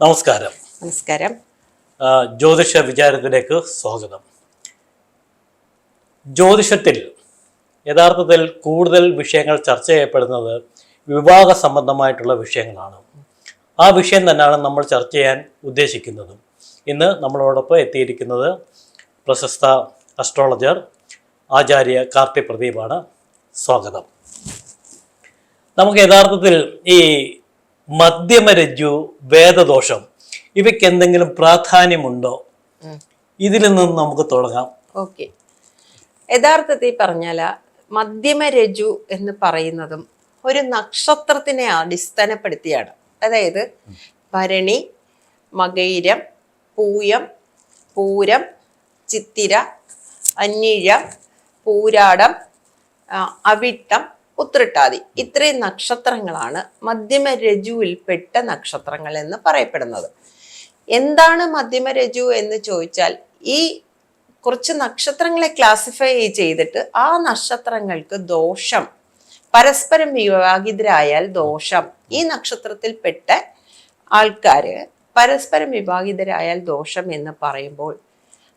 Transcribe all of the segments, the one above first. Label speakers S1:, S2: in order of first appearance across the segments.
S1: നമസ്കാരം.
S2: നമസ്കാരം.
S1: ജ്യോതിഷ വിചാരത്തിലേക്ക് സ്വാഗതം. ജ്യോതിഷത്തിൽ യഥാർത്ഥത്തിൽ കൂടുതൽ വിഷയങ്ങൾ ചർച്ച ചെയ്യപ്പെടുന്നത് വിവാഹ സംബന്ധമായിട്ടുള്ള വിഷയങ്ങളാണ്. ആ വിഷയം തന്നെയാണ് നമ്മൾ ചർച്ച ചെയ്യാൻ ഉദ്ദേശിക്കുന്നതും. ഇന്ന് നമ്മളോടൊപ്പം എത്തിയിരിക്കുന്നത് പ്രശസ്ത അസ്ട്രോളജർ ആചാര്യ കാർത്തി പ്രദീപാണ് സ്വാഗതം. നമുക്ക് യഥാർത്ഥത്തിൽ ഈ മധ്യമരജ്ജു വേദദോഷം. ഇവയ്ക്ക് എന്തെങ്കിലും പ്രാധാന്യമുണ്ടോ? ഇതിൽ നിന്ന് നമുക്ക് തുടങ്ങാം.
S2: ഓക്കെ. യഥാർത്ഥത്തിൽ പറഞ്ഞാൽ മധ്യമരജു എന്ന് പറയുന്നതും ഒരു നക്ഷത്രത്തിനെ അടിസ്ഥാനപ്പെടുത്തിയാണ്. അതായത് ഭരണി മകൈരം പൂയം പൂരം ചിത്തിര അന്നിഴം പൂരാടം അവിട്ടം ഉത്രട്ടാതി ഇത്രയും നക്ഷത്രങ്ങളാണ് മധ്യമ രജുവിൽപ്പെട്ട നക്ഷത്രങ്ങൾ എന്ന് പറയപ്പെടുന്നത്. എന്താണ് മധ്യമ രജു എന്ന് ചോദിച്ചാൽ ഈ കുറച്ച് നക്ഷത്രങ്ങളെ ക്ലാസിഫൈ ചെയ്തിട്ട് ആ നക്ഷത്രങ്ങൾക്ക് ദോഷം പരസ്പരം വിവാഹിതരായാൽ ദോഷം. ഈ നക്ഷത്രത്തിൽപ്പെട്ട ആൾക്കാര് പരസ്പരം വിവാഹിതരായാൽ ദോഷം എന്ന് പറയുമ്പോൾ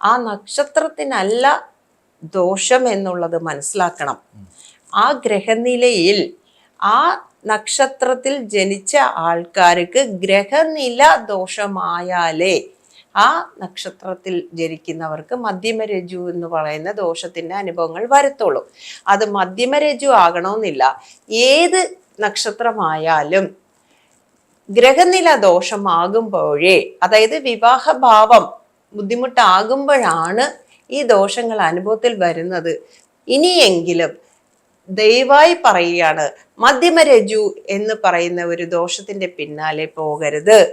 S2: ആ നക്ഷത്രത്തിനല്ല ദോഷം എന്നുള്ളത് മനസ്സിലാക്കണം. ആ ഗ്രഹനിലയിൽ ആ നക്ഷത്രത്തിൽ ജനിച്ച ആൾക്കാർക്ക് ഗ്രഹനില ദോഷമായാലേ ആ നക്ഷത്രത്തിൽ ജനിക്കുന്നവർക്ക് മധ്യമരജു എന്ന് പറയുന്ന ദോഷത്തിന്റെ അനുഭവങ്ങൾ വരത്തുള്ളൂ. അത് മധ്യമരജു ആകണമെന്നില്ല. ഏത് നക്ഷത്രമായാലും ഗ്രഹനില ദോഷമാകുമ്പോഴേ അതായത് വിവാഹഭാവം ബുദ്ധിമുട്ടാകുമ്പോഴാണ് ഈ ദോഷങ്ങൾ അനുഭവത്തിൽ വരുന്നത്. ഇനിയെങ്കിലും ദയവായി പറയുകയാണ്. മധ്യമരജു എന്ന് പറയുന്ന ഒരു ദോഷത്തിന്റെ പിന്നാലെ പോകരുത്.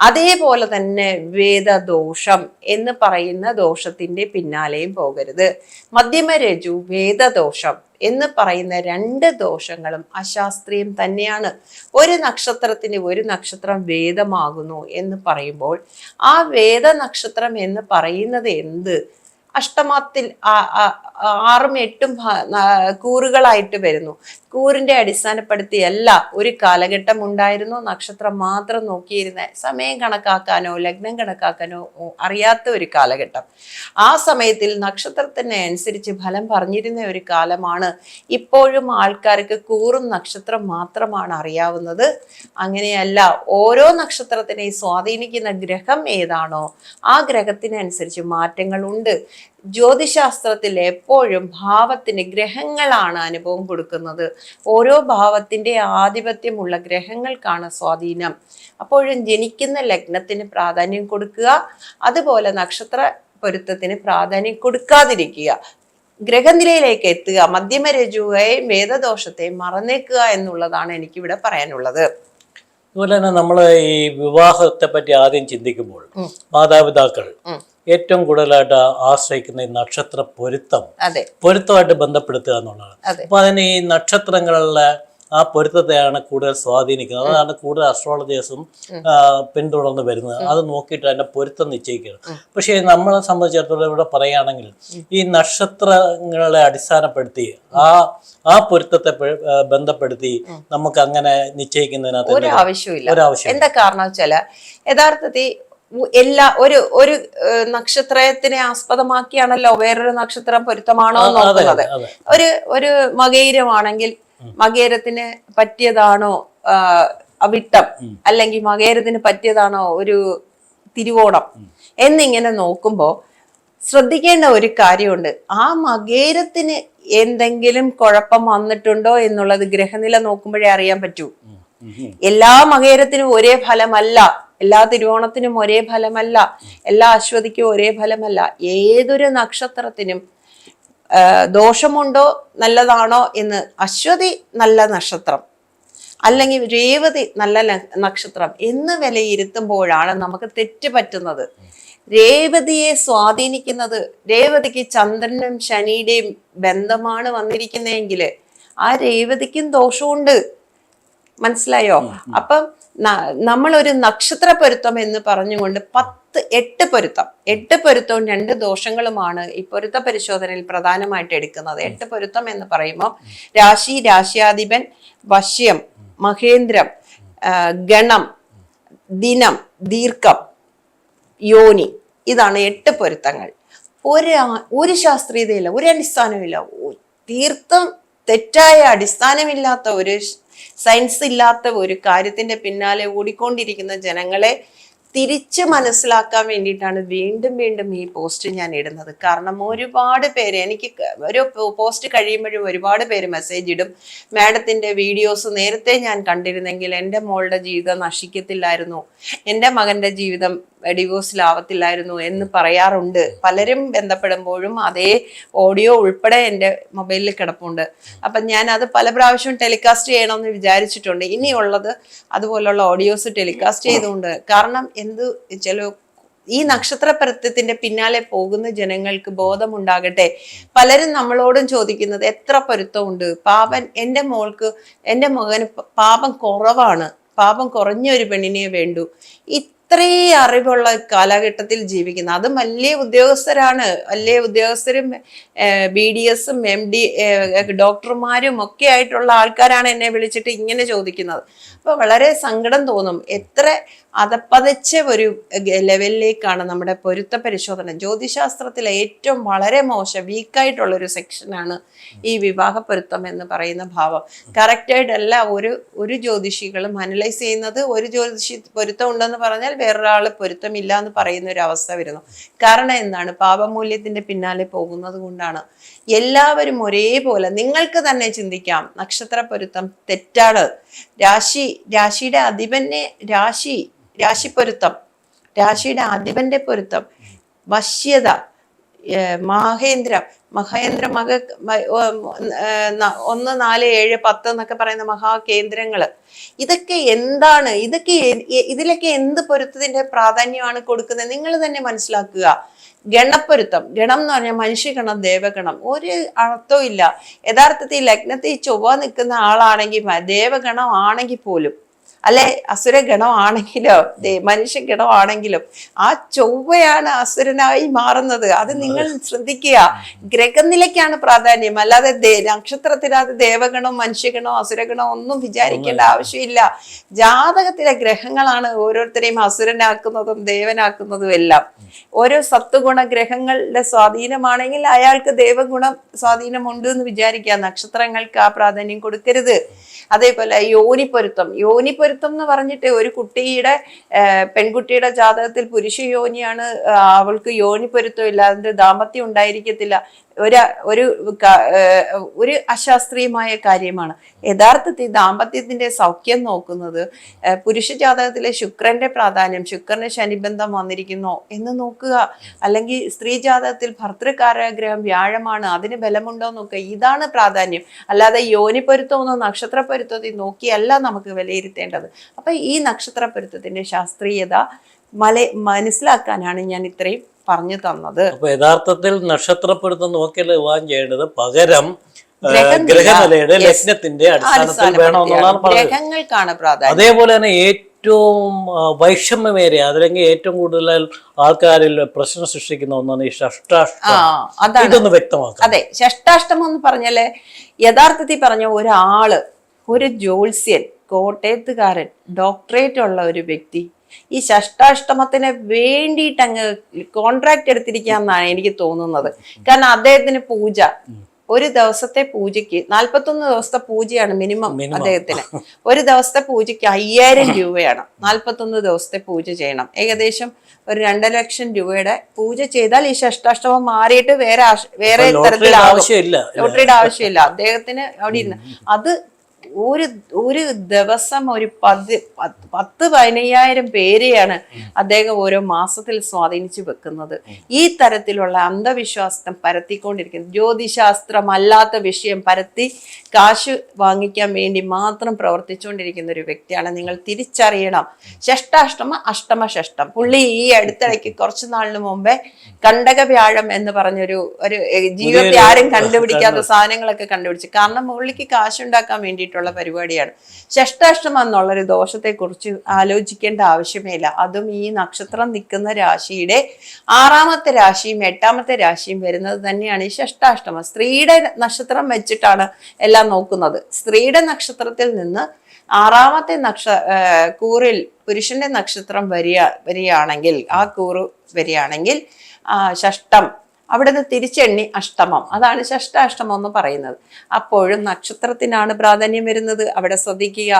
S2: അതേപോലെ തന്നെ വേദദോഷം എന്ന് പറയുന്ന ദോഷത്തിന്റെ പിന്നാലെയും പോകരുത്. മധ്യമരജു വേദദോഷം എന്ന് പറയുന്ന രണ്ട് ദോഷങ്ങളും അശാസ്ത്രീയം തന്നെയാണ്. ഒരു നക്ഷത്രത്തിന് ഒരു നക്ഷത്രം വേദമാകുന്നു എന്ന് പറയുമ്പോൾ ആ വേദ നക്ഷത്രം എന്ന് പറയുന്നത് എന്ത്? അഷ്ടമത്തിൽ ആറും എട്ടും കൂറുകളായിട്ട് വരുന്നു. കൂറിന്റെ അടിസ്ഥാനപ്പെടുത്തിയല്ല ഒരു കാലഘട്ടം ഉണ്ടായിരുന്നു. നക്ഷത്രം മാത്രം നോക്കിയിരുന്ന സമയം കണക്കാക്കാനോ ലഗ്നം കണക്കാക്കാനോ അറിയാത്ത ഒരു കാലഘട്ടം. ആ സമയത്തിൽ നക്ഷത്രത്തിന് അനുസരിച്ച് ഫലം പറഞ്ഞിരുന്ന ഒരു കാലമാണ് ഇപ്പോഴും ആൾക്കാർക്ക് കൂറും നക്ഷത്രം മാത്രമാണ് അറിയാവുന്നത്. അങ്ങനെയല്ല ഓരോ നക്ഷത്രത്തിനെയും സ്വാധീനിക്കുന്ന ഗ്രഹം ഏതാണോ ആ ഗ്രഹത്തിനനുസരിച്ച് മാറ്റങ്ങളുണ്ട്. ജ്യോതിശാസ്ത്രത്തിൽ എപ്പോഴും ഭാവത്തിന് ഗ്രഹങ്ങളാണ് അനുഭവം കൊടുക്കുന്നത് ഓരോ ഭാവത്തിന്റെ ആധിപത്യമുള്ള ഗ്രഹങ്ങൾക്കാണ് സ്വാധീനം അപ്പോഴും ജനിക്കുന്ന ലഗ്നത്തിന് പ്രാധാന്യം കൊടുക്കുക അതുപോലെ നക്ഷത്ര പൊരുത്തത്തിന് പ്രാധാന്യം കൊടുക്കാതിരിക്കുക ഗ്രഹനിലയിലേക്ക് എത്തുക മധ്യമരജുവെയും വേദദോഷത്തെയും മറന്നേക്കുക എന്നുള്ളതാണ് എനിക്കിവിടെ പറയാനുള്ളത്
S1: അതുപോലെ തന്നെ നമ്മൾ ഈ വിവാഹത്തെ പറ്റി ആദ്യം ചിന്തിക്കുമ്പോൾ. മാതാപിതാക്കൾ. ഏറ്റവും കൂടുതലായിട്ട് ആശ്രയിക്കുന്ന ഈ നക്ഷത്ര പൊരുത്തം. പൊരുത്തമായിട്ട് ബന്ധപ്പെടുത്തുക എന്നുള്ളതാണ്. അപ്പൊ അതിന് ഈ നക്ഷത്രങ്ങളിലെ ആ പൊരുത്തത്തെയാണ് കൂടുതൽ സ്വാധീനിക്കുന്നത്. അതാണ് കൂടുതൽ അസ്ട്രോളജേഴ്സും പിന്തുടർന്ന് വരുന്നത്. അത് നോക്കിയിട്ട് അതിന്റെ പൊരുത്തം നിശ്ചയിക്കുക പക്ഷേ നമ്മളെ സംബന്ധിച്ചിടത്തോളം ഇവിടെ പറയുകയാണെങ്കിൽ ഈ നക്ഷത്രങ്ങളെ അടിസ്ഥാനപ്പെടുത്തി ആ ആ പൊരുത്തത്തെ ബന്ധപ്പെടുത്തി നമുക്ക് അങ്ങനെ നിശ്ചയിക്കുന്നതിനകത്ത്
S2: ഒരു ആവശ്യമില്ല എന്താ കാരണം വെച്ചാൽ യഥാർത്ഥത്തിൽ എല്ലാ ഒരു ഒരു നക്ഷത്രത്തിനെ ആസ്പദമാക്കിയാണല്ലോ വേറൊരു നക്ഷത്രം പൊരുത്തമാണോ നോക്കുന്നത്. ഒരു ഒരു മകേരമാണെങ്കിൽ മകേരത്തിന് പറ്റിയതാണോ അവിട്ടം? അല്ലെങ്കിൽ മകേരത്തിന് പറ്റിയതാണോ ഒരു തിരുവോണം? എന്നിങ്ങനെ നോക്കുമ്പോൾ ശ്രദ്ധിക്കേണ്ട ഒരു കാര്യമുണ്ട്. ആ മകേരത്തിന് എന്തെങ്കിലും കുഴപ്പം വന്നിട്ടുണ്ടോ എന്നുള്ളത് ഗ്രഹനില നോക്കുമ്പോഴേ അറിയാൻ പറ്റൂ. എല്ലാ മകേരത്തിനും ഒരേ ഫലമല്ല. എല്ലാ തിരുവോണത്തിനും ഒരേ ഫലമല്ല എല്ലാ അശ്വതിക്കും ഒരേ ഫലമല്ല. ഏതൊരു നക്ഷത്രത്തിനും ദോഷമുണ്ടോ നല്ലതാണോ എന്ന് അശ്വതി നല്ല നക്ഷത്രം അല്ലെങ്കിൽ രേവതി നല്ല നക്ഷത്രം എന്ന് വിലയിരുത്തുമ്പോഴാണ് നമുക്ക് തെറ്റ് പറ്റുന്നത്. രേവതിയെ സ്വാധീനിക്കുന്നത് രേവതിക്ക് ചന്ദ്രനും ശനിയുടെയും ബന്ധമാണ് വന്നിരിക്കുന്നതെങ്കിൽ ആ രേവതിക്കും ദോഷമുണ്ട്. മനസ്സിലായോ? അപ്പം നമ്മൾ നമ്മളൊരു നക്ഷത്ര പൊരുത്തം എന്ന് പറഞ്ഞുകൊണ്ട് പത്ത് എട്ട് പൊരുത്തം. എട്ട് പൊരുത്തവും രണ്ട് ദോഷങ്ങളുമാണ് ഈ പൊരുത്ത പരിശോധനയിൽ പ്രധാനമായിട്ട് എടുക്കുന്നത്. എട്ട് പൊരുത്തം എന്ന് പറയുമ്പോൾ രാശി രാശ്യാധിപൻ വശ്യം മഹേന്ദ്രം ഗണം ദിനം ദീർഘം യോനി. ഇതാണ് എട്ട് പൊരുത്തങ്ങൾ. ഒരു ഒരു ശാസ്ത്രീയതയില്ല ഒരു അടിസ്ഥാനമില്ല തീർത്ഥം തീർത്തും തെറ്റായ അടിസ്ഥാനമില്ലാത്ത ഒരു സയൻസ് ഇല്ലാത്ത ഒരു കാര്യത്തിന്റെ പിന്നാലെ ഓടിക്കൊണ്ടിരിക്കുന്ന ജനങ്ങളെ തിരിച്ച് മനസ്സിലാക്കാൻ വേണ്ടിയിട്ടാണ് വീണ്ടും വീണ്ടും ഈ പോസ്റ്റ് ഞാൻ ഇടുന്നത്. കാരണം ഒരുപാട് പേര് എനിക്ക് ഒരു പോസ്റ്റ് കഴിയുമ്പോഴും ഒരുപാട് പേര് മെസ്സേജ് ഇടും. മാഡത്തിന്റെ വീഡിയോസ് നേരത്തെ ഞാൻ കണ്ടിരുന്നെങ്കിൽ എന്റെ മോളുടെ ജീവിതം നശിക്കത്തില്ലായിരുന്നു. എന്റെ മകന്റെ ജീവിതം ഡിവോഴ്സിലാവത്തില്ലായിരുന്നു എന്ന് പറയാറുണ്ട്. പലരും ബന്ധപ്പെടുമ്പോഴും അതേ ഓഡിയോ ഉൾപ്പെടെ എന്റെ മൊബൈലിൽ കിടപ്പുണ്ട്. അപ്പം ഞാൻ അത് പല പ്രാവശ്യവും ടെലികാസ്റ്റ് ചെയ്യണമെന്ന് വിചാരിച്ചിട്ടുണ്ട്. ഇനിയുള്ളത് അതുപോലുള്ള ഓഡിയോസ് ടെലികാസ്റ്റ് ചെയ്തുകൊണ്ട്. കാരണം എന്ത് ചില ഈ നക്ഷത്രപരത്വത്തിന്റെ പിന്നാലെ പോകുന്ന ജനങ്ങൾക്ക് ബോധമുണ്ടാകട്ടെ. പലരും നമ്മളോടും ചോദിക്കുന്നത് എത്ര പൊരുത്തമുണ്ട്? പാപൻ എന്റെ മോൾക്ക് എന്റെ മകന് പാപം കുറവാണ്. പാപം കുറഞ്ഞ ഒരു പെണ്ണിനെ വേണ്ടു. ഇത്രയും അറിവുള്ള കാലഘട്ടത്തിൽ ജീവിക്കുന്ന അതും വലിയ ഉദ്യോഗസ്ഥരാണ്. വലിയ ഉദ്യോഗസ്ഥരും ബി ഡി എസും എം ഡി ഡോക്ടർമാരും ഒക്കെ ആയിട്ടുള്ള ആൾക്കാരാണ് എന്നെ വിളിച്ചിട്ട് ഇങ്ങനെ ചോദിക്കുന്നത്. അപ്പൊ വളരെ സങ്കടം തോന്നും. എത്ര അതപ്പതച്ച ഒരു ലെവലിലേക്കാണ് നമ്മുടെ പൊരുത്ത പരിശോധന. ജ്യോതിശാസ്ത്രത്തിലെ ഏറ്റവും വളരെ മോശം വീക്കായിട്ടുള്ള ഒരു സെക്ഷനാണ് ഈ വിവാഹ പൊരുത്തം എന്ന് പറയുന്ന ഭാവം. കറക്റ്റായിട്ടല്ല ഒരു ഒരു ജ്യോതിഷികളും അനലൈസ് ചെയ്യുന്നത് ഒരു ജ്യോതിഷി പൊരുത്തം ഉണ്ടെന്ന് പറഞ്ഞാൽ വേറൊരാൾ പൊരുത്തമില്ല എന്ന് പറയുന്ന ഒരു അവസ്ഥ വരുന്നു. കാരണം എന്താണ്? പാപമൂല്യത്തിന്റെ പിന്നാലെ പോകുന്നത് കൊണ്ടാണ്. എല്ലാവരും ഒരേപോലെ നിങ്ങൾക്ക് തന്നെ ചിന്തിക്കാം നക്ഷത്ര പൊരുത്തം തെറ്റാണ്. രാശി രാശിയുടെ അധിപനെ രാശി രാശി പൊരുത്തം രാശിയുടെ അധിപന്റെ പൊരുത്തം വശ്യത മഹേന്ദ്രം മഹേന്ദ്ര മക ഒന്ന് നാല് ഏഴ് പത്ത് എന്നൊക്കെ പറയുന്ന മഹാകേന്ദ്രങ്ങൾ ഇതൊക്കെ എന്താണ്? ഇതൊക്കെ ഇതിലൊക്കെ എന്ത് പൊരുത്തത്തിന്റെ പ്രാധാന്യമാണ് കൊടുക്കുന്നത്? നിങ്ങൾ തന്നെ മനസ്സിലാക്കുക. ഗണപ്പൊരുത്തം ഗണം എന്ന് പറഞ്ഞാൽ മനുഷ്യഗണം ദേവഗണം. ഒരു അർത്ഥവും ഇല്ല. യഥാർത്ഥത്തിൽ ലഗ്നത്തിൽ ചൊവ്വ നിൽക്കുന്ന ആളാണെങ്കിൽ ദേവഗണം ആണെങ്കിൽ പോലും അല്ലെ? അസുര ഗണമാണെങ്കിലോ? മനുഷ്യ ഗണമാണെങ്കിലും ആ ചൊവ്വയാണ് അസുരനായി മാറുന്നത്. അത് നിങ്ങൾ ശ്രദ്ധിക്കുക. ഗ്രഹനിലയ്ക്കാണ് പ്രാധാന്യം. അല്ലാതെ നക്ഷത്രത്തിനകത്ത് ദേവഗണോ മനുഷ്യഗണോ അസുരഗണോ ഒന്നും വിചാരിക്കേണ്ട ആവശ്യമില്ല. ജാതകത്തിലെ ഗ്രഹങ്ങളാണ് ഓരോരുത്തരെയും അസുരനാക്കുന്നതും ദേവനാക്കുന്നതും എല്ലാം. ഓരോ സത്വഗുണ ഗ്രഹങ്ങളുടെ സ്വാധീനമാണെങ്കിൽ അയാൾക്ക് ദേവഗുണം സ്വാധീനമുണ്ട് എന്ന് വിചാരിക്കുക. നക്ഷത്രങ്ങൾക്ക് ആ പ്രാധാന്യം കൊടുക്കരുത്. അതേപോലെ യോനിപ്പൊരുത്തം യോനിപ്പൊരുത്തം എന്ന് പറഞ്ഞിട്ട് ഒരു കുട്ടിയുടെ പെൺകുട്ടിയുടെ ജാതകത്തിൽ പുരുഷ യോനിയാണ് അവൾക്ക് അവൾക്ക് യോനിപ്പൊരുത്തം ഇല്ല അതിന്റെ ദാമ്പത്യം ഉണ്ടായിരിക്കത്തില്ല. ഒരു ഒരു ഒരു അശാസ്ത്രീയമായ കാര്യമാണ്. യഥാർത്ഥത്തിൽ ദാമ്പത്യത്തിന്റെ സൗഖ്യം നോക്കുന്നത് പുരുഷ ജാതകത്തിലെ ശുക്രന്റെ പ്രാധാന്യം ശുക്രന് ശനിബന്ധം വന്നിരിക്കുന്നോ എന്ന് നോക്കുക. അല്ലെങ്കിൽ സ്ത്രീ ജാതകത്തിൽ ഭർത്തൃകാരാഗ്രഹം വ്യാഴമാണ് അതിന് ബലമുണ്ടോ നോക്കുക ഇതാണ് പ്രാധാന്യം. അല്ലാതെ യോനി പൊരുത്തമൊന്നോ നക്ഷത്ര പൊരുത്തത്തിൽ നോക്കിയല്ല നമുക്ക് വിലയിരുത്തേണ്ടത്. അപ്പൊ ഈ നക്ഷത്ര പൊരുത്തത്തിന്റെ ശാസ്ത്രീയത മല മനസ്സിലാക്കാനാണ് ഞാൻ ഇത്രയും പറഞ്ഞു തന്നത്.
S1: അപ്പൊ യഥാർത്ഥത്തിൽ നക്ഷത്രപ്പെടുത്തം നോക്കിയല്ല വിവാഹം ചെയ്യേണ്ടത്? പകരം ഗ്രഹനിലയുടെ. ലഗ്നത്തിന്റെ അടിസ്ഥാനത്തിൽ വേണമെന്നുള്ളതാണ്. പറഞ്ഞത്.
S2: ഗ്രഹങ്ങൾക്കാണ് പ്രാധാന്യം.
S1: അതേപോലെ തന്നെ ഏറ്റവും വൈഷമ്യമേറിയ അതല്ലെങ്കിൽ ഏറ്റവും കൂടുതൽ ആൾക്കാരിൽ പ്രശ്നം സൃഷ്ടിക്കുന്ന ഒന്നാണ് ഈ ഷഷ്ടാഷ്ടം ഇതൊന്ന് വ്യക്തമാക്കാം.
S2: അതെ ഷഷ്ടാഷ്ടമം എന്ന് പറഞ്ഞാൽ യഥാർത്ഥത്തിൽ പറഞ്ഞ ഒരാൾ ഒരു ജ്യോത്സ്യൻ കോട്ടയത്തുകാരൻ ഡോക്ടറേറ്റ് ഉള്ള ഒരു വ്യക്തി ഈ ഷഷ്ടാഷ്ടമത്തിന് വേണ്ടിയിട്ട് അങ്ങ് കോൺട്രാക്ട് എടുത്തിരിക്കാന്നാണ് എനിക്ക് തോന്നുന്നത്. കാരണം അദ്ദേഹത്തിന് പൂജ. ഒരു ദിവസത്തെ പൂജയ്ക്ക് നാൽപ്പത്തൊന്ന് ദിവസത്തെ പൂജയാണ് മിനിമം. അദ്ദേഹത്തിന്. ഒരു ദിവസത്തെ പൂജയ്ക്ക് അയ്യായിരം രൂപയാണ്. നാൽപ്പത്തൊന്ന് ദിവസത്തെ പൂജ ചെയ്യണം. ഏകദേശം ഒരു രണ്ട് ലക്ഷം രൂപയുടെ പൂജ ചെയ്താൽ ഈ ഷഷ്ടാഷ്ടമം മാറിയിട്ട് വേറെ വേറെ തരത്തിൽ
S1: ആവശ്യമില്ല.
S2: ലോട്ടറിയുടെ ആവശ്യമില്ല. അദ്ദേഹത്തിന് അവിടെ ഇരുന്ന് അത് ഒരു ഒരു ദിവസം ഒരു പത് പത്ത് പതിനയ്യായിരം പേരെയാണ് അദ്ദേഹം ഓരോ മാസത്തിൽ സ്വാധീനിച്ചു വെക്കുന്നത്. ഈ തരത്തിലുള്ള അന്ധവിശ്വാസം പരത്തിക്കൊണ്ടിരിക്കുന്നത് ജ്യോതിശാസ്ത്രമല്ലാത്ത വിഷയം പരത്തി കാശ് വാങ്ങിക്കാൻ വേണ്ടി മാത്രം പ്രവർത്തിച്ചുകൊണ്ടിരിക്കുന്ന ഒരു വ്യക്തിയാണ് നിങ്ങൾ തിരിച്ചറിയണം. ഷഷ്ടാഷ്ടമ അഷ്ടമ ഷഷ്ടം പുള്ളി ഈ അടുത്തിടയ്ക്ക് കുറച്ചു നാളിന് മുമ്പേ കണ്ടക വ്യാഴം എന്ന് പറഞ്ഞൊരു ഒരു ജീവിതത്തിൽ ആരും കണ്ടുപിടിക്കാത്ത സാധനങ്ങളൊക്കെ കണ്ടുപിടിച്ചു. കാരണം പുള്ളിക്ക് കാശുണ്ടാക്കാൻ വേണ്ടിയിട്ടുള്ള പരിപാടിയാണ്. ഷഷ്ടാഷ്ടമം എന്നുള്ളൊരു ദോഷത്തെക്കുറിച്ച് ആലോചിക്കേണ്ട ആവശ്യമേ ഇല്ല അതും ഈ നക്ഷത്രം നിൽക്കുന്ന രാശിയുടെ ആറാമത്തെ രാശിയും എട്ടാമത്തെ രാശിയും വരുന്നത് തന്നെയാണ് ഈ ഷഷ്ടാഷ്ടമം. സ്ത്രീയുടെ നക്ഷത്രം വെച്ചിട്ടാണ് എല്ലാം നോക്കുന്നത്. സ്ത്രീയുടെ നക്ഷത്രത്തിൽ നിന്ന് ആറാമത്തെ നക്ഷ കൂറിൽ പുരുഷന്റെ നക്ഷത്രം വരിക വരികയാണെങ്കിൽ ആ കൂറ് വരികയാണെങ്കിൽ ആ, ഷഷ്ടം അവിടുന്ന് തിരിച്ചെണ്ണി അഷ്ടമം. അതാണ് ഷഷ്ടാഷ്ടമം എന്ന് പറയുന്നത്. അപ്പോഴും നക്ഷത്രത്തിനാണ് പ്രാധാന്യം വരുന്നത്. അവിടെ ശ്രദ്ധിക്കുക.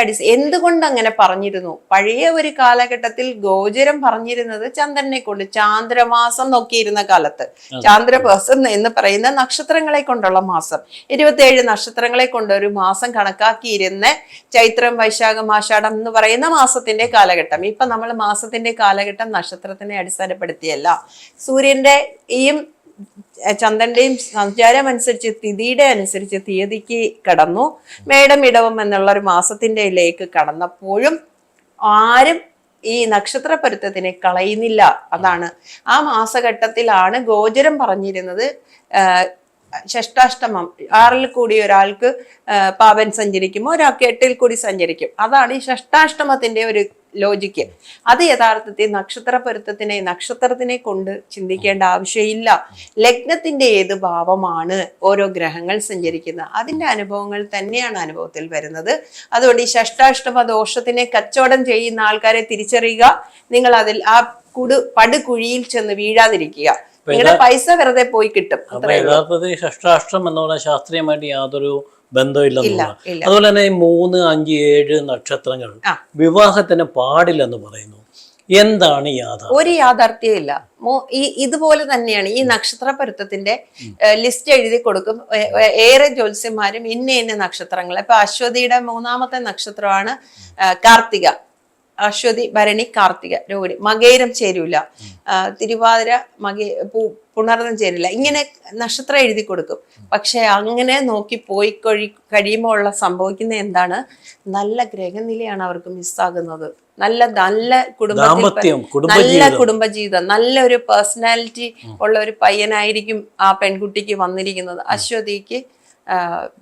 S2: അടിസ് എന്തുകൊണ്ട് അങ്ങനെ പറഞ്ഞിരുന്നു? പഴയ ഒരു കാലഘട്ടത്തിൽ ഗോചരം പറഞ്ഞിരുന്നത് ചന്ദ്രനെ കൊണ്ട് ചാന്ദ്രമാസം നോക്കിയിരുന്ന കാലത്ത്. ചാന്ദ്രമാസം എന്ന് പറയുന്ന നക്ഷത്രങ്ങളെ കൊണ്ടുള്ള മാസം. ഇരുപത്തിയേഴ് നക്ഷത്രങ്ങളെ കൊണ്ട് ഒരു മാസം കണക്കാക്കിയിരുന്ന ചൈത്രം വൈശാഖം ആഷാഢം എന്ന് പറയുന്ന മാസത്തിന്റെ കാലഘട്ടം. ഇപ്പൊ നമ്മൾ മാസത്തിന്റെ കാലഘട്ടം നക്ഷത്രത്തിനെ അടിസ്ഥാനപ്പെടുത്തിയല്ല. സൂര്യന്റെ ഈയും ചന്ദ്രന്റെയും സഞ്ചാരം അനുസരിച്ച് തിഥിയുടെ അനുസരിച്ച് തീയതിക്ക് കടന്നു. മേടം ഇടവം എന്നുള്ള ഒരു മാസത്തിന്റെ ഇതിലേക്ക് കടന്നപ്പോഴും ആരും ഈ നക്ഷത്ര പൊരുത്തത്തിനെ കളയുന്നില്ല. അതാണ് ആ മാസഘട്ടത്തിലാണ് ഗോചരം പറഞ്ഞിരുന്നത്. ഷഷ്ടാഷ്ടമം. ആറിൽ കൂടി ഒരാൾക്ക് പാപൻ സഞ്ചരിക്കുമ്പോൾ ഒരാൾക്ക് എട്ടിൽ കൂടി സഞ്ചരിക്കും. അതാണ് ഈ ഷഷ്ടാഷ്ടമത്തിന്റെ ഒരു ലോജിക്ക്. അത് യഥാർത്ഥത്തിൽ നക്ഷത്ര പൊരുത്തത്തിനെ നക്ഷത്രത്തിനെ കൊണ്ട് ചിന്തിക്കേണ്ട ആവശ്യമില്ല. ലഗ്നത്തിന്റെ ഏത് ഭാവമാണ് ഓരോ ഗ്രഹങ്ങൾ സഞ്ചരിക്കുന്നത്? അതിന്റെ അനുഭവങ്ങൾ തന്നെയാണ് അനുഭവത്തിൽ വരുന്നത്. അതുകൊണ്ട് ഈ ഷഷ്ടാഷ്ടമ ദോഷത്തിനെ കച്ചവടം ചെയ്യുന്ന ആൾക്കാരെ തിരിച്ചറിയുക. നിങ്ങൾ അതിൽ ആ കുടു പടുകുഴിയിൽ ചെന്ന് വീഴാതിരിക്കുക. നിങ്ങളുടെ പൈസ വെറുതെ പോയി കിട്ടും.
S1: യഥാർത്ഥത്തിൽ ഷഷ്ടാഷ്ടം എന്ന് പറഞ്ഞാൽ ശാസ്ത്രീയമായിട്ട് യാതൊരു ബന്ധമില്ലെന്ന്
S2: ഇല്ല
S1: തോന്നുന്നു.
S2: ഇല്ല.
S1: അതുപോലെ തന്നെ ഈ മൂന്ന് അഞ്ച് ഏഴ് നക്ഷത്രങ്ങൾ വിവാഹത്തിന് പാടില്ലെന്ന് പറയുന്നു. എന്താണ് യാഥാർത്ഥ്യം?
S2: ഒരു യാഥാർത്ഥ്യം ഇല്ല. ഈ ഇതുപോലെ തന്നെയാണ് ഈ നക്ഷത്ര പൊരുത്തത്തിന്റെ ലിസ്റ്റ് എഴുതി കൊടുക്കും. ഏറെ ജ്യോത്സ്യന്മാരും ഇന്ന ഇന്ന നക്ഷത്രങ്ങൾ. ഇപ്പൊ അശ്വതിയുടെ മൂന്നാമത്തെ നക്ഷത്രമാണ് കാർത്തിക. അശ്വതി ഭരണി കാർത്തിക രോഹിണി. മകേരം ചേരൂല. തിരുവാതിര മകേ പൂ പുണർന്നം ചേരില്ല ഇങ്ങനെ നക്ഷത്രം എഴുതി കൊടുക്കും. പക്ഷെ അങ്ങനെ നോക്കി പോയി കഴി കഴിയുമ്പോൾ ഉള്ള സംഭവിക്കുന്ന എന്താണ്? നല്ല ഗ്രഹനിലയാണ് അവർക്ക് മിസ്സാകുന്നത് നല്ല നല്ല
S1: കുടുംബ
S2: നല്ല
S1: കുടുംബജീവിതം.
S2: നല്ല ഒരു പേഴ്സണാലിറ്റി ഉള്ള ഒരു പയ്യനായിരിക്കും ആ പെൺകുട്ടിക്ക് വന്നിരിക്കുന്നത്. അശ്വതിക്ക്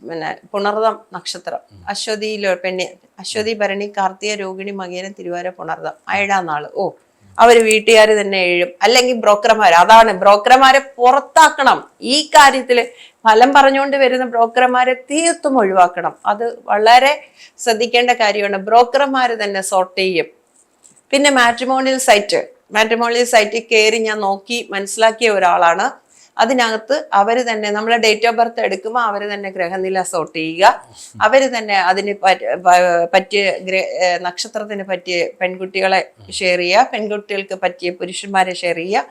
S2: പിന്നെ പുണർതം നക്ഷത്രം. അശ്വതിയിലോ പെണ്ണി അശ്വതി ഭരണി കാർത്തിക രോഹിണി മകേരം തിരുവാര പുണർതം ഏഴാം നാൾ. ഓ അവർ വീട്ടുകാർ തന്നെ എഴും. അല്ലെങ്കിൽ ബ്രോക്കർമാർ അതാണ് ബ്രോക്കർമാരെ പുറത്താക്കണം. ഈ കാര്യത്തിൽ ഫലം പറഞ്ഞുകൊണ്ട് വരുന്ന ബ്രോക്കർമാരെ തീർത്തും ഒഴിവാക്കണം. അത് വളരെ ശ്രദ്ധിക്കേണ്ട കാര്യമാണ്. ബ്രോക്കർമാർ തന്നെ സോർട്ട് ചെയ്യും. പിന്നെ മാട്രിമോണിയൽ സൈറ്റ്. മാട്രിമോണിയൽ സൈറ്റിൽ കയറി ഞാൻ നോക്കി മനസ്സിലാക്കിയ ഒരാളാണ് അതിനകത്ത് അവർ തന്നെ നമ്മളെ ഡേറ്റ് ഓഫ് ബർത്ത് എടുക്കുമ്പോൾ അവർ തന്നെ ഗ്രഹനില സോർട്ട് ചെയ്യുക. അവർ തന്നെ അതിന് പറ്റിയ നക്ഷത്രത്തിന് പറ്റിയ പെൺകുട്ടികളെ ഷെയർ ചെയ്യുക. പെൺകുട്ടികൾക്ക് പറ്റിയ പുരുഷന്മാരെ ഷെയർ ചെയ്യുക.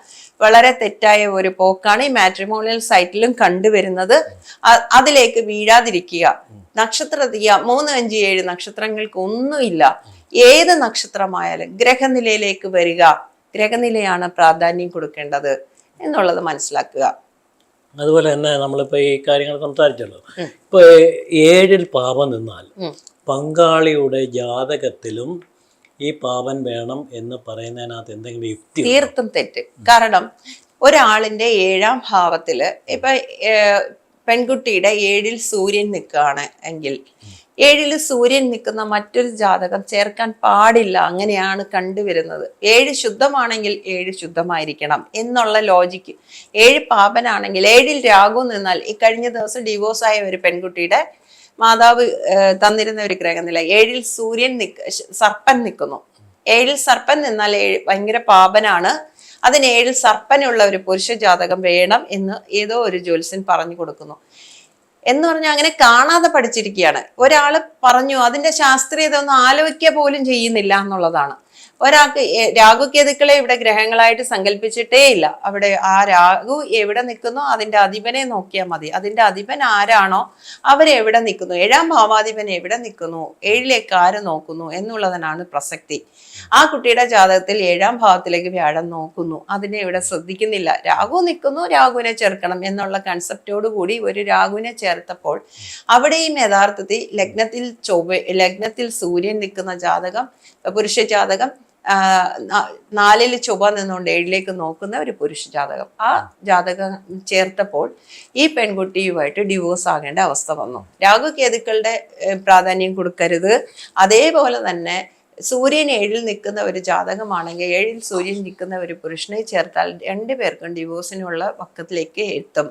S2: വളരെ തെറ്റായ ഒരു പോക്കാണ് ഈ മാട്രിമോണിയൽ സൈറ്റിലും കണ്ടുവരുന്നത്. അതിലേക്ക് വീഴാതിരിക്കുക. നക്ഷത്ര മൂന്ന് അഞ്ച് ഏഴ് നക്ഷത്രങ്ങൾക്ക് ഒന്നുമില്ല. ഏത് നക്ഷത്രമായാലും ഗ്രഹനിലയിലേക്ക് വരിക. ഗ്രഹനിലയാണ് പ്രാധാന്യം കൊടുക്കേണ്ടത്. എന്നുള്ളത് മനസ്സിലാക്കുക.
S1: അതുപോലെ തന്നെ നമ്മളിപ്പോ ഈ കാര്യങ്ങൾ സംസാരിച്ചല്ലോ. ഇപ്പൊ ഏഴിൽ പാപം നിന്നാൽ പങ്കാളിയുടെ ജാതകത്തിലും ഈ പാപൻ വേണം എന്ന് പറയുന്നതിനകത്ത് എന്തെങ്കിലും യുക്തി?
S2: തീർത്തും തെറ്റ്. കാരണം ഒരാളിന്റെ ഏഴാം ഭാവത്തിൽ ഇപ്പൊ പെൺകുട്ടിയുടെ ഏഴിൽ സൂര്യൻ നിൽക്കുകയാണ് എങ്കിൽ ഏഴിൽ സൂര്യൻ നിൽക്കുന്ന മറ്റൊരു ജാതകം ചേർക്കാൻ പാടില്ല അങ്ങനെയാണ് കണ്ടുവരുന്നത്. ഏഴ് ശുദ്ധമാണെങ്കിൽ ഏഴ് ശുദ്ധമായിരിക്കണം എന്നുള്ള ലോജിക്ക് ഏഴ് പാപനാണെങ്കിൽ ഏഴിൽ രാഗു നിന്നാൽ ഈ കഴിഞ്ഞ ദിവസം ഡിവോഴ്സ് ആയ ഒരു പെൺകുട്ടിയുടെ മാതാവ് തന്നിരുന്ന ഒരു ഗ്രഹനില. ഏഴിൽ സൂര്യൻ നിക്ക് സർപ്പൻ നിൽക്കുന്നു. ഏഴിൽ സർപ്പൻ നിന്നാൽ ഏഴ് ഭയങ്കര പാപനാണ്. അതിന് ഏഴിൽ സർപ്പനുള്ള ഒരു പുരുഷ ജാതകം വേണം എന്ന് ഏതോ ഒരു ജ്യോത്സ്യൻ പറഞ്ഞു കൊടുക്കുന്നു. എന്ന് പറഞ്ഞാൽ അങ്ങനെ കാണാതെ പഠിച്ചിരിക്കുകയാണ് ഒരാൾ പറഞ്ഞു അതിന്റെ ശാസ്ത്രീയത ഒന്നും ആലോചിക്കുക പോലും ചെയ്യുന്നില്ല എന്നുള്ളതാണ്. ഒരാൾക്ക് ഏ- ഇവിടെ ഗ്രഹങ്ങളായിട്ട് സങ്കല്പിച്ചിട്ടേ ഇല്ല അവിടെ ആ രാഘു എവിടെ നിൽക്കുന്നു? അതിന്റെ അധിപനെ നോക്കിയാൽ മതി. അതിന്റെ അധിപൻ ആരാണോ? അവരെവിടെ നിൽക്കുന്നു? ഏഴാം ഭാവാധിപൻ എവിടെ നിൽക്കുന്നു? ഏഴിലേക്ക് ആര് നോക്കുന്നു? എന്നുള്ളതിനാണ് പ്രസക്തി. ആ കുട്ടിയുടെ ജാതകത്തിൽ ഏഴാം ഭാവത്തിലേക്ക് വ്യാഴം നോക്കുന്നു. അതിനെ ഇവിടെ ശ്രദ്ധിക്കുന്നില്ല. രാഹു നിൽക്കുന്നു രാഹുവിനെ ചേർക്കണം എന്നുള്ള കൺസെപ്റ്റോട് കൂടി ഒരു രാഹുവിനെ ചേർത്തപ്പോൾ അവിടെയും യഥാർത്ഥത്തിൽ ലഗ്നത്തിൽ ചൊവ്വ ലഗ്നത്തിൽ സൂര്യൻ നിൽക്കുന്ന ജാതകം പുരുഷ ജാതകം നാലിൽ ചുവ നിന്നുകൊണ്ട് ഏഴിലേക്ക് നോക്കുന്ന ഒരു പുരുഷ ജാതകം ആ ജാതകം ചേർത്തപ്പോൾ ഈ പെൺകുട്ടിയുമായിട്ട് ഡിവോഴ്സ് ആകേണ്ട അവസ്ഥ വന്നു. രാഹു കേതുക്കളുടെ പ്രാധാന്യം കൊടുക്കരുത്. അതേപോലെ തന്നെ സൂര്യൻ ഏഴിൽ നിൽക്കുന്ന ഒരു ജാതകമാണെങ്കിൽ ഏഴിൽ സൂര്യൻ നിൽക്കുന്ന ഒരു പുരുഷനെ ചേർത്താൽ രണ്ടുപേർക്കും ഡിവോഴ്സിനുള്ള പക്കത്തിലേക്ക് എത്തും.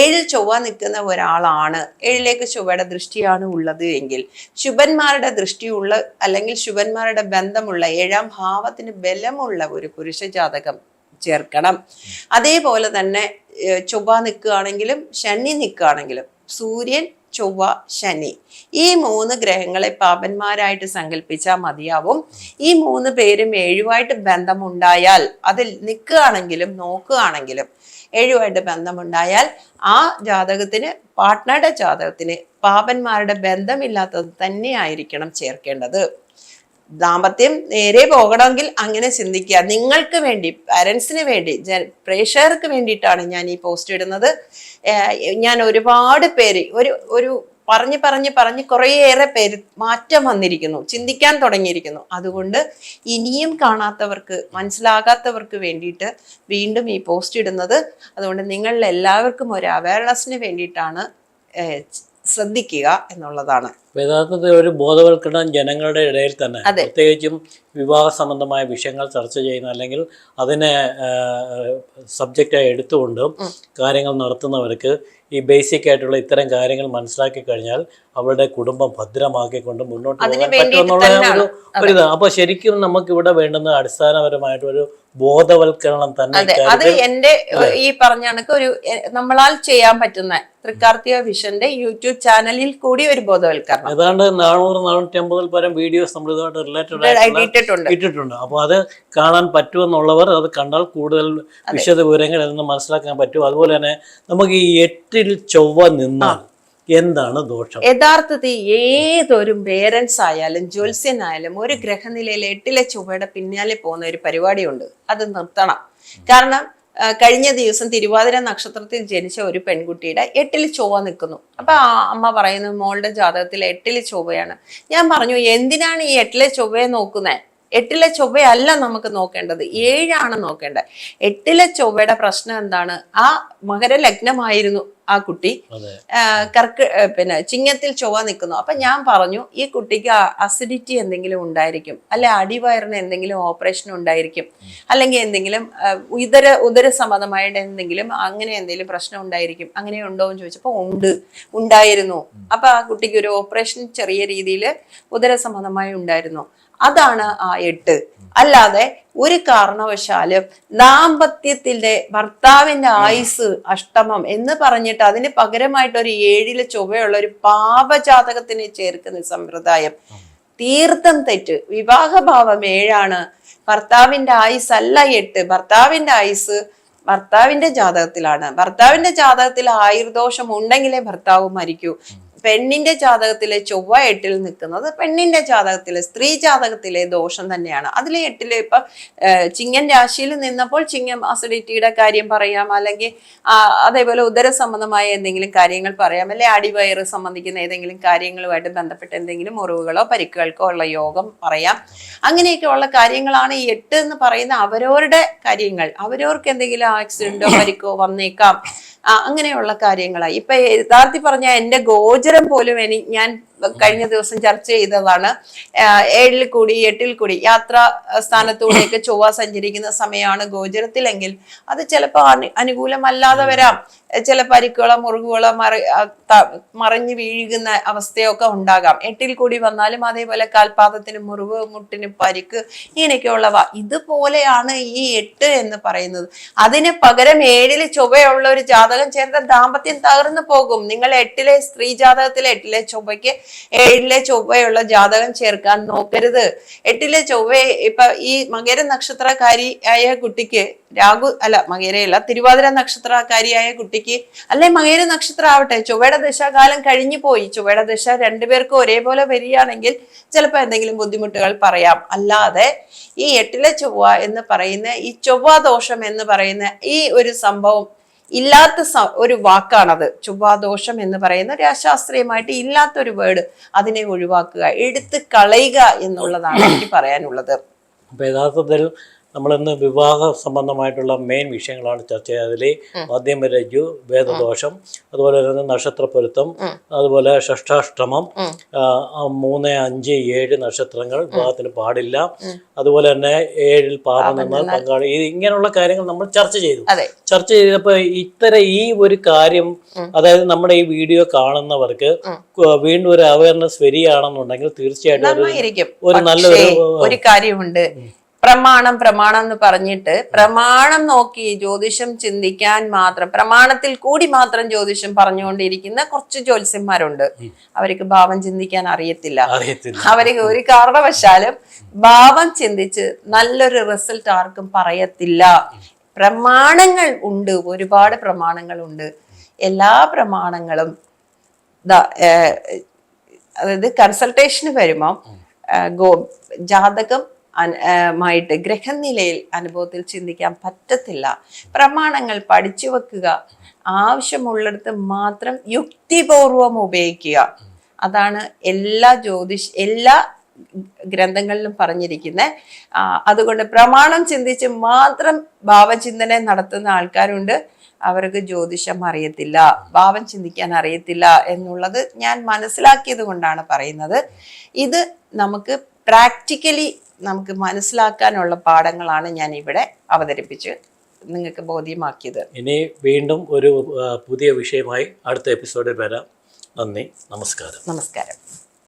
S2: ഏഴിൽ ചൊവ്വ നിൽക്കുന്ന ഒരാളാണ്. ഏഴിലേക്ക് ചൊവ്വയുടെ ദൃഷ്ടിയാണ് ഉള്ളത് എങ്കിൽ ശുഭന്മാരുടെ ദൃഷ്ടിയുള്ള അല്ലെങ്കിൽ ശുഭന്മാരുടെ ബന്ധമുള്ള ഏഴാം ഭാവത്തിന് ബലമുള്ള ഒരു പുരുഷ ജാതകം ചേർക്കണം. അതേപോലെ തന്നെ ചൊവ്വ നിൽക്കുകയാണെങ്കിലും ശനി നിൽക്കുകയാണെങ്കിലും സൂര്യൻ ചൊവ്വ ശനി. ഈ മൂന്ന് ഗ്രഹങ്ങളെ പാപന്മാരായിട്ട് സങ്കല്പിച്ചാൽ മതിയാവും. ഈ മൂന്ന് പേരും ഏഴുമായിട്ട് ബന്ധമുണ്ടായാൽ അതിൽ നിൽക്കുകയാണെങ്കിലും നോക്കുകയാണെങ്കിലും ഏഴുമായിട്ട് ബന്ധമുണ്ടായാൽ ആ ജാതകത്തിന് പാർട്ട്ണറുടെ ജാതകത്തിന് പാപന്മാരുടെ ബന്ധമില്ലാത്തത് തന്നെയായിരിക്കണം ചേർക്കേണ്ടത്. ദാമ്പത്യം നേരെ പോകണമെങ്കിൽ അങ്ങനെ ചിന്തിക്കുക. നിങ്ങൾക്ക് വേണ്ടി പാരൻസിന് വേണ്ടി പ്രേക്ഷകർക്ക് വേണ്ടിയിട്ടാണ് ഞാൻ ഈ പോസ്റ്റ് ഇടുന്നത്. ഞാൻ ഒരുപാട് പേര് ഒരു ഒരു പറഞ്ഞ് പറഞ്ഞ് പറഞ്ഞ് കുറേയേറെ പേര് മാറ്റം വന്നിരിക്കുന്നു ചിന്തിക്കാൻ തുടങ്ങിയിരിക്കുന്നു. അതുകൊണ്ട് ഇനിയും കാണാത്തവർക്ക് മനസ്സിലാകാത്തവർക്ക് വേണ്ടിയിട്ട് വീണ്ടും ഈ പോസ്റ്റ് ഇടുന്നത്. അതുകൊണ്ട് നിങ്ങളിൽ എല്ലാവർക്കും ഒരു അവയർനെസ്സിന് വേണ്ടിയിട്ടാണ് ശ്രദ്ധിക്കുക എന്നുള്ളതാണ്.
S1: യഥാർത്ഥത്തിൽ ഒരു ബോധവൽക്കരണം ജനങ്ങളുടെ ഇടയിൽ തന്നെ. പ്രത്യേകിച്ചും വിവാഹ സംബന്ധമായ വിഷയങ്ങൾ ചർച്ച ചെയ്യുന്ന അല്ലെങ്കിൽ അതിനെ സബ്ജക്റ്റായി എടുത്തുകൊണ്ട് കാര്യങ്ങൾ നടത്തുന്നവർക്ക് ഈ ബേസിക് ആയിട്ടുള്ള ഇത്തരം കാര്യങ്ങൾ മനസ്സിലാക്കി കഴിഞ്ഞാൽ അവരുടെ കുടുംബം ഭദ്രമാക്കിക്കൊണ്ട് മുന്നോട്ട് പോകാൻ പറ്റുമെന്നുള്ള ഒരു ഒരു ഇത്. അപ്പൊ ശരിക്കും നമുക്ക് ഇവിടെ വേണ്ടുന്ന അടിസ്ഥാനപരമായിട്ട് ഒരു ബോധവൽക്കരണം തന്നെ
S2: അതെ എന്റെ ഈ പറഞ്ഞ കണക്ക് ഒരു നമ്മളാൽ ചെയ്യാൻ പറ്റുന്ന തൃക്കാർത്തിക വിഷന്റെ യൂട്യൂബ് ചാനലിൽ കൂടി ഒരു ബോധവൽക്കരണം.
S1: ഏതാണ്ട് നാനൂറ് നാനൂറ്റി അമ്പതിൽ പരം വീഡിയോസ് നമ്മൾ ഇതുമായിട്ട് റിലേറ്റഡ് ആയിട്ട്
S2: ഇട്ടിട്ടുണ്ട്.
S1: ഇട്ടിട്ടുണ്ട്. അപ്പോൾ അത് കാണാൻ പറ്റുമെന്നുള്ളവർ അത് കണ്ടാൽ കൂടുതൽ വിശദ വിവരങ്ങൾ എന്ന് മനസ്സിലാക്കാൻ പറ്റും. അതുപോലെ തന്നെ നമുക്ക് ഈ എട്ടിൽ ചൊവ്വ നിന്നാൽ എന്താണ് ദോഷം?
S2: യഥാർത്ഥത്തിൽ ഏതൊരു പേരൻസ് ആയാലും ജ്യോത്സ്യനായാലും ഒരു ഗ്രഹനിലയിൽ എട്ടിലെ ചൊവ്വയുടെ പിന്നാലെ പോകുന്ന ഒരു പരിപാടിയുണ്ട്. അത് നിർത്തണം. കാരണം കഴിഞ്ഞ ദിവസം തിരുവാതിര നക്ഷത്രത്തിൽ ജനിച്ച ഒരു പെൺകുട്ടിയുടെ എട്ടിൽ ചൊവ്വ നിൽക്കുന്നു. അപ്പൊ ആ അമ്മ പറയുന്നു മോളുടെ ജാതകത്തിൽ എട്ടിൽ ചൊവ്വയാണ്. ഞാൻ പറഞ്ഞു എന്തിനാണ് ഈ എട്ടിലെ ചൊവ്വയെ നോക്കുന്നത് എട്ടിലെ ചൊവ്വയല്ല നമുക്ക് നോക്കേണ്ടത്. ഏഴാണ് നോക്കേണ്ടത്. എട്ടിലെ ചൊവ്വയുടെ പ്രശ്നം എന്താണ്? ആ മകരലഗ്നമായിരുന്നു ആ കുട്ടി. കർക്ക് പിന്നെ ചിങ്ങത്തിൽ ചൊവ്വ നിൽക്കുന്നു. അപ്പൊ ഞാൻ പറഞ്ഞു ഈ കുട്ടിക്ക് അസിഡിറ്റി എന്തെങ്കിലും ഉണ്ടായിരിക്കും. അല്ലെ അടിവയറിന് എന്തെങ്കിലും ഓപ്പറേഷൻ ഉണ്ടായിരിക്കും. അല്ലെങ്കിൽ എന്തെങ്കിലും ഉദര ഉദര സംബന്ധമായിട്ട് എന്തെങ്കിലും അങ്ങനെ എന്തെങ്കിലും പ്രശ്നം ഉണ്ടായിരിക്കും. അങ്ങനെ ഉണ്ടോ എന്ന് ചോദിച്ചപ്പോൾ ഉണ്ട്. ഉണ്ടായിരുന്നു. അപ്പൊ ആ കുട്ടിക്ക് ഒരു ഓപ്പറേഷൻ ചെറിയ രീതിയിൽ ഉദര സംബന്ധമായി ഉണ്ടായിരുന്നു. അതാണ് ആ എട്ട്. അല്ലാതെ ഒരു കാരണവശാലും ദാമ്പത്യത്തിന്റെ ഭർത്താവിന്റെ ആയുസ് അഷ്ടമം എന്ന് പറഞ്ഞിട്ട് അതിന് പകരമായിട്ട് ഒരു ഏഴിൽ ചൊവ്വയുള്ള ഒരു പാപജാതകത്തിനെ ചേർക്കുന്ന സമ്പ്രദായം. തീർത്ഥം തെറ്റ്. വിവാഹഭാവം ഏഴാണ്. ഭർത്താവിന്റെ ആയുസ് അല്ല എട്ട്. ഭർത്താവിന്റെ ആയുസ് ഭർത്താവിന്റെ ജാതകത്തിലാണ്. ഭർത്താവിന്റെ ജാതകത്തിൽ ആയുർദോഷം ഉണ്ടെങ്കിലേ ഭർത്താവ് മരിക്കൂ. പെണ്ണിന്റെ ജാതകത്തിലെ ചൊവ്വ എട്ടിൽ നിൽക്കുന്നത് പെണ്ണിന്റെ ജാതകത്തിലെ സ്ത്രീ ജാതകത്തിലെ ദോഷം തന്നെയാണ്. അതിലെ എട്ടിൽ ഇപ്പൊ ചിങ്ങൻ രാശിയിൽ നിന്നപ്പോൾ ചിങ്ങം അസിഡിറ്റിയുടെ കാര്യം പറയാം അല്ലെങ്കിൽ അതേപോലെ ഉദര സംബന്ധമായ എന്തെങ്കിലും കാര്യങ്ങൾ പറയാം അല്ലെ അടിവയറ് സംബന്ധിക്കുന്ന ഏതെങ്കിലും കാര്യങ്ങളുമായിട്ട് ബന്ധപ്പെട്ട എന്തെങ്കിലും മുറിവുകളോ പരിക്കുകൾക്കോ ഉള്ള യോഗം പറയാം. അങ്ങനെയൊക്കെ ഉള്ള കാര്യങ്ങളാണ് ഈ എട്ട് എന്ന് പറയുന്ന അവരവരുടെ കാര്യങ്ങൾ. അവരവർക്ക് എന്തെങ്കിലും ആക്സിഡന്റോ പരിക്കോ വന്നേക്കാം. അങ്ങനെയുള്ള കാര്യങ്ങളായി ഇപ്പൊ യഥാർത്ഥി പറഞ്ഞ എന്റെ ഗോചരം പോലും എനി ഞാൻ കഴിഞ്ഞ ദിവസം ചർച്ച ചെയ്തതാണ്. ഏഴിൽ കൂടി എട്ടിൽ കൂടി യാത്രാ സ്ഥാനത്തൂടെയൊക്കെ ചൊവ്വ സഞ്ചരിക്കുന്ന സമയമാണ് ഗോചരത്തിലെങ്കിൽ അത് ചിലപ്പോൾ അനുകൂലമല്ലാതെ വരാം. ചില പരിക്കുകളോ മുറിവുകളോ മറി മറിഞ്ഞു വീഴുന്ന അവസ്ഥയൊക്കെ ഉണ്ടാകാം. എട്ടിൽ കൂടി വന്നാലും അതേപോലെ കാൽപാദത്തിന് മുറിവ് മുട്ടിന് പരിക്ക് ഇങ്ങനെയൊക്കെയുള്ളവ. ഇതുപോലെയാണ് ഈ എട്ട് എന്ന് പറയുന്നത്. അതിന് പകരം ഏഴിൽ ചൊവ്വയുള്ള ഒരു ജാതകം ചേർത്ത ദാമ്പത്യം തകർന്നു പോകും. നിങ്ങൾ എട്ടിലെ സ്ത്രീ ജാതകത്തിലെ എട്ടിലെ ചൊവ്വയ്ക്ക് ഏഴിലെ ചൊവ്വയുള്ള ജാതകം ചേർക്കാൻ നോക്കരുത്. എട്ടിലെ ചൊവ്വ ഇപ്പൊ ഈ മകര നക്ഷത്രക്കാരി ആയ കുട്ടിക്ക് രാഹു അല്ല മകരയല്ല തിരുവാതിര നക്ഷത്രക്കാരിയായ കുട്ടിക്ക് അല്ലെ മകര നക്ഷത്രം ആവട്ടെ ചൊവ്വയുടെ ദശാകാലം കഴിഞ്ഞു പോയി. ചൊവ്വയുടെ ദശ രണ്ടുപേർക്കും ഒരേപോലെ വരികയാണെങ്കിൽ ചിലപ്പോൾ എന്തെങ്കിലും ബുദ്ധിമുട്ടുകൾ പറയാം. അല്ലാതെ ഈ എട്ടിലെ ചൊവ്വ എന്ന് പറയുന്ന ഈ ചൊവ്വ ദോഷം എന്ന് പറയുന്ന ഈ ഒരു സംഭവം ഇല്ലാത്ത ഒരു വാക്കാണത്. ചൊവ്വാദോഷം എന്ന് പറയുന്ന രാശാസ്ത്രീയമായിട്ട് ഇല്ലാത്ത ഒരു വേർഡ് അതിനെ ഒഴിവാക്കുക എടുത്ത് കളയുക എന്നുള്ളതാണ് എനിക്ക് പറയാനുള്ളത്.
S1: അപ്പൊ യഥാർത്ഥത്തിൽ നമ്മളിന്ന് വിവാഹ സംബന്ധമായിട്ടുള്ള മെയിൻ വിഷയങ്ങളാണ് ചർച്ച ചെയ്തത് അതിൽ രജു വേദദോഷം അതുപോലെ തന്നെ നക്ഷത്രപ്പൊരുത്തം അതുപോലെ ഷഷ്ടാഷ്ടമം മൂന്ന് അഞ്ച് ഏഴ് നക്ഷത്രങ്ങൾ വിവാഹത്തിന് പാടില്ല. അതുപോലെ തന്നെ ഏഴിൽ പാപം നിന്നാൽ പങ്കാളി. ഇങ്ങനെയുള്ള കാര്യങ്ങൾ നമ്മൾ ചർച്ച ചെയ്തു. ചർച്ച ചെയ്തപ്പോൾ ഇത്തരം ഈ ഒരു കാര്യം അതായത് നമ്മുടെ ഈ വീഡിയോ കാണുന്നവർക്ക് വീണ്ടും ഒരു അവയർനെസ് വരികയാണെന്നുണ്ടെങ്കിൽ തീർച്ചയായിട്ടും ഒരു നല്ലൊരു
S2: ഒരു കാര്യമുണ്ട്. പ്രമാണം പ്രമാണം എന്ന് പറഞ്ഞിട്ട് പ്രമാണം നോക്കി ജ്യോതിഷം ചിന്തിക്കാൻ മാത്രം പ്രമാണത്തിൽ കൂടി മാത്രം ജ്യോതിഷം പറഞ്ഞുകൊണ്ടിരിക്കുന്ന കുറച്ച് ജ്യോത്സ്യന്മാരുണ്ട്. അവർക്ക് ഭാവം ചിന്തിക്കാൻ അറിയത്തില്ല. അവർക്ക് ഒരു കാരണവശാലും ഭാവം ചിന്തിച്ച് നല്ലൊരു റിസൾട്ട് ആർക്കും പറയത്തില്ല. പ്രമാണങ്ങൾ ഉണ്ട് ഒരുപാട് പ്രമാണങ്ങൾ ഉണ്ട്. എല്ലാ പ്രമാണങ്ങളും അതായത് കൺസൾട്ടേഷന് വരുമ്പോൾ ഗോ ജാതകം മായിട്ട് ഗ്രഹനിലയിൽ അനുഭവത്തിൽ ചിന്തിക്കാൻ പറ്റത്തില്ല. പ്രമാണങ്ങൾ പഠിച്ചു വെക്കുക. ആവശ്യമുള്ളിടത്ത് മാത്രം യുക്തിപൂർവം ഉപയോഗിക്കുക. അതാണ് എല്ലാ ജ്യോതിഷ് എല്ലാ ഗ്രന്ഥങ്ങളിലും പറഞ്ഞിരിക്കുന്നത് അതുകൊണ്ട് പ്രമാണം ചിന്തിച്ച് മാത്രം ഭാവചിന്തന നടത്തുന്ന ആൾക്കാരുണ്ട്. അവർക്ക് ജ്യോതിഷം അറിയത്തില്ല. ഭാവം ചിന്തിക്കാൻ അറിയത്തില്ല എന്നുള്ളത് ഞാൻ മനസ്സിലാക്കിയത് കൊണ്ടാണ് പറയുന്നത്. ഇത് നമുക്ക് പ്രാക്ടിക്കലി നമുക്ക് മനസ്സിലാക്കാനുള്ള പാഠങ്ങളാണ് ഞാൻ ഇവിടെ അവതരിപ്പിച്ച് നിങ്ങൾക്ക് ബോധ്യമാക്കിയത്.
S1: ഇനി വീണ്ടും ഒരു പുതിയ വിഷയമായി അടുത്ത എപ്പിസോഡിൽ വരാം. നന്ദി നമസ്കാരം.
S2: നമസ്കാരം.